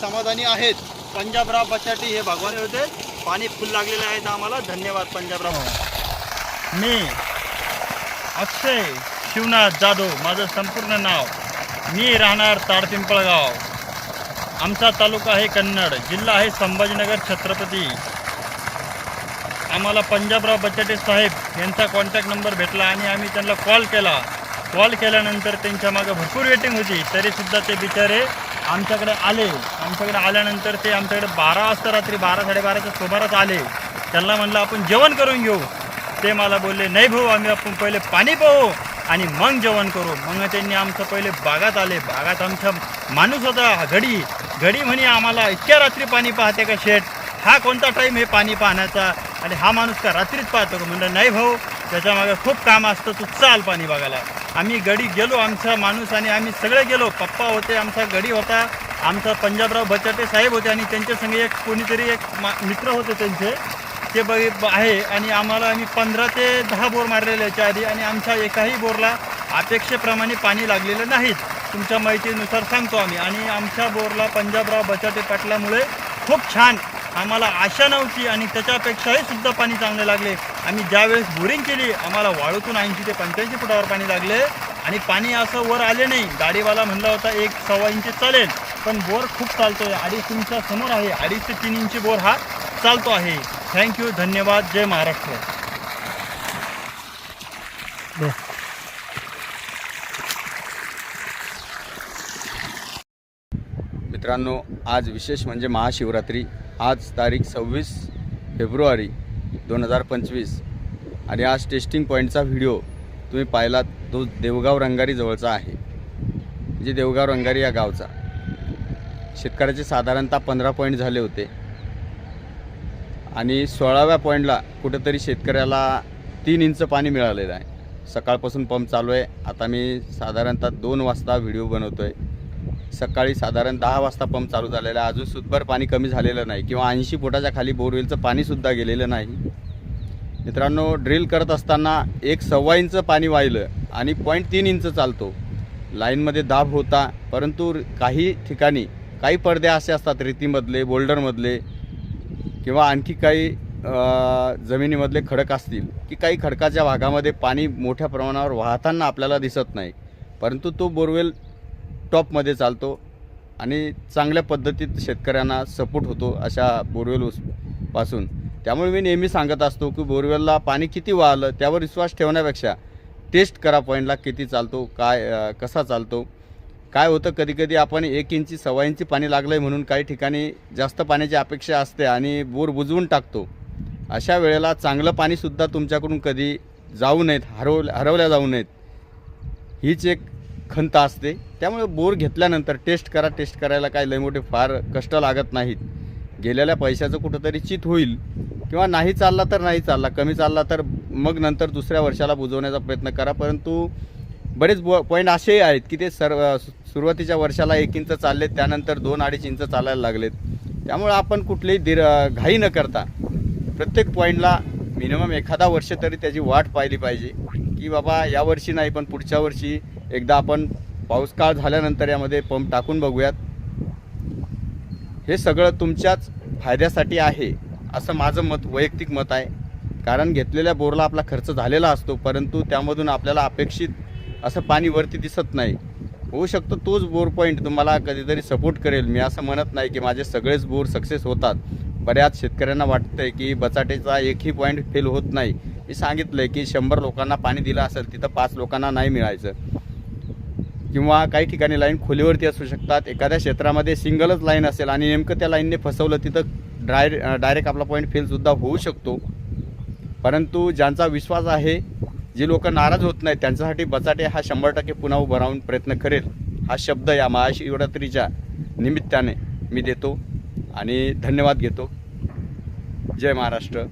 समाधानी आहेत. पंजाबराव बचाटी हे भगवान होते. पाणी फुल लागलेले आहेत आम्हाला धन्यवाद पंजाबराव. हो. मी अक्षय शिवनाथ जाधव माझं संपूर्ण नाव. मी राहणार ताडपिंपळगाव आमचा तालुका आहे कन्नड जिल्हा आहे संभाजीनगर छत्रपती. आम्हाला पंजाबराव बचाटे साहेब यांचा कॉन्टॅक्ट नंबर भेटला आणि आम्ही त्यांना कॉल केला. कॉल केल्यानंतर त्यांच्या मागं भरपूर वेटिंग होती. तरीसुद्धा ते बिचारे आमच्याकडे आले. आमच्याकडे आल्यानंतर ते आमच्याकडे बारा वाजता रात्री बारा साडेबाराच्या सुमारास आले. त्यांना म्हणलं आपण जेवण करून घेऊ. ते मला बोलले नाही भाऊ आम्ही आपण पहिले पाणी पाहू आणि मग जेवण करू. मग त्यांनी आमचं पहिले बागात आले. बागात आमचा माणूस होता घडी. घडी म्हणे आम्हाला इतक्या रात्री पाणी पाहते का शेट हा कोणता टाईम हे पाणी पाहण्याचा? आणि हा माणूस का रात्रीच पाहतो का? म्हणलं नाही भाऊ त्याच्यामागे खूप काम असतं तू चाल पाणी बघायला. आम्ही गडी गेलो आमचा माणूस आणि आम्ही सगळे गेलो. पप्पा होते आमचा गडी होता. आमचा पंजाबराव बचाटे साहेब होते आणि त्यांच्या संगे एक कोणीतरी एक मा मित्र होते त्यांचे. ते बघ आहे आणि आम्हाला आम्ही पंधरा ते दहा बोर मारलेले याच्या आधी आणि आमच्या एकाही बोरला अपेक्षेप्रमाणे पाणी लागलेलं नाहीत तुमच्या माहितीनुसार सांगतो आम्ही. आणि आमच्या बोरला पंजाबराव बचाटे पाटलामुळे खूप छान आम्हाला आशा नव्हती आणि त्याच्यापेक्षाही सुद्धा पाणी चांगले लागले. आम्ही ज्यावेळेस बोरिंग केली आम्हाला वाळूतून ऐंशी ते पंच्याऐंशी फुटावर पाणी लागले. आणि पाणी असं वर आले नाही. गाडीवाला म्हणला होता एक सव्वा इंची चालेल. पण बोर खूप चालतोय. अडीच तुमच्यासमोर आहे. अडीच ते तीन इंची बोर हा चालतो आहे. थँक्यू धन्यवाद. जय महाराष्ट्र. मित्रांनो आज विशेष म्हणजे महाशिवरात्री. आज तारीख सव्वीस फेब्रुवारी दोन हजार पंचवीस. आणि आज टेस्टिंग पॉईंटचा व्हिडिओ तुम्ही पाहिलात तो देवगाव रंगारी जवळचा आहे. म्हणजे देवगाव रंगारी या गावचा. शेतकऱ्याचे साधारणतः पंधरा पॉईंट झाले होते. आणि सोळाव्या पॉईंटला कुठंतरी शेतकऱ्याला तीन इंच पाणी मिळालेलं आहे. सकाळपासून पंप चालू आहे. आता मी साधारणतः दोन वाजता व्हिडिओ बनवतो आहे सकाळी साधारण दहा वाजता पंप चालू झालेला आहे. अजून सुद्भर पाणी कमी झालेलं नाही किंवा ऐंशी फुटाच्या खाली बोरवेलचं पाणीसुद्धा गेलेलं नाही. मित्रांनो ड्रिल करत असताना एक सव्वा इंच पाणी वाहिलं आणि पॉईंट तीन इंच चालतो. लाईनमध्ये दाब होता परंतु काही ठिकाणी काही पडदे असे असतात रेतीमधले बोल्डरमधले किंवा आणखी काही जमिनीमधले खडक असतील की काही खडकाच्या भागामध्ये पाणी मोठ्या प्रमाणावर वाहताना आपल्याला दिसत नाही. परंतु तो बोरवेल टॉपमध्ये चालतो आणि चांगल्या पद्धतीत शेतकऱ्यांना सपोर्ट होतो अशा बोरवेल पासून. त्यामुळे मी नेहमी सांगत असतो की बोरवेलला पाणी किती वाहलं त्यावर विश्वास ठेवण्यापेक्षा टेस्ट करा पॉईंटला किती चालतो काय कसा चालतो. काय होतं कधी कधी आपण एक इंची सव्वा इंची पाणी लागलं आहे म्हणून काही ठिकाणी जास्त पाण्याची अपेक्षा असते आणि बोर बुजवून टाकतो. अशा वेळेला चांगलं पाणीसुद्धा तुमच्याकडून कधी जाऊ नयेत हरव हरवल्या जाऊ नयेत. हीच एक खंत असते. त्यामुळे बोर घेतल्यानंतर टेस्ट करा टेस्ट करायला काय लय मोठे फार कष्ट लागत नाहीत. गेलेल्या पैशाचं कुठंतरी चित होईल. किंवा नाही चालला तर नाही चालला कमी चालला तर मग नंतर दुसऱ्या वर्षाला बुजवण्याचा प्रयत्न करा. परंतु बरेच बो पॉईंट असेही आहेत की ते सर्व सुरुवातीच्या वर्षाला एक इंच चाललेत त्यानंतर दोन अडीच इंच चालायला लागलेत. त्यामुळे आपण कुठलीही दीर घाई न करता प्रत्येक पॉईंटला मिनिमम एखादा वर्ष तरी त्याची वाट पाहिली पाहिजे. की बाबा यावर्षी नाही पण पुढच्या वर्षी एकदा आपण पाऊस काळ झाल्यानंतर यामध्ये पंप टाकून बघूयात. हे सगळं तुमच्याच फायद्यासाठी आहे असं माझं मत वैयक्तिक मत आहे. कारण घेतलेल्या बोरला आपला खर्च झालेला असतो परंतु त्यामधून आपल्याला अपेक्षित असं पाणी वरती दिसत नाही. होऊ शकतो तोच बोर पॉईंट तुम्हाला कधीतरी सपोर्ट करेल. मी असं म्हणत नाही की माझे सगळेच बोर सक्सेस होतात. बऱ्याच शेतकऱ्यांना वाटतं आहे की बचाटेचा एकही पॉईंट फेल होत नाही. मी सांगितलं आहे की शंभर लोकांना पाणी दिलं असेल तिथं पाच लोकांना नाही मिळायचं. किंवा काही ठिकाणी लाईन खोलीवरती असू शकतात. एखाद्या क्षेत्रामध्ये सिंगलच लाईन असेल आणि नेमकं त्या लाईनने फसवलं तिथं ड्राय डायरेक्ट आपला पॉईंट फेलसुद्धा होऊ शकतो. परंतु ज्यांचा विश्वास आहे जे लोक नाराज होत नाहीत त्यांच्यासाठी बचाटे हा शंभर टक्के पुन्हा उभं राहून प्रयत्न करेल. हा शब्द या महाशिवरात्रीच्या निमित्ताने मी देतो आणि धन्यवाद घेतो. जय महाराष्ट्र.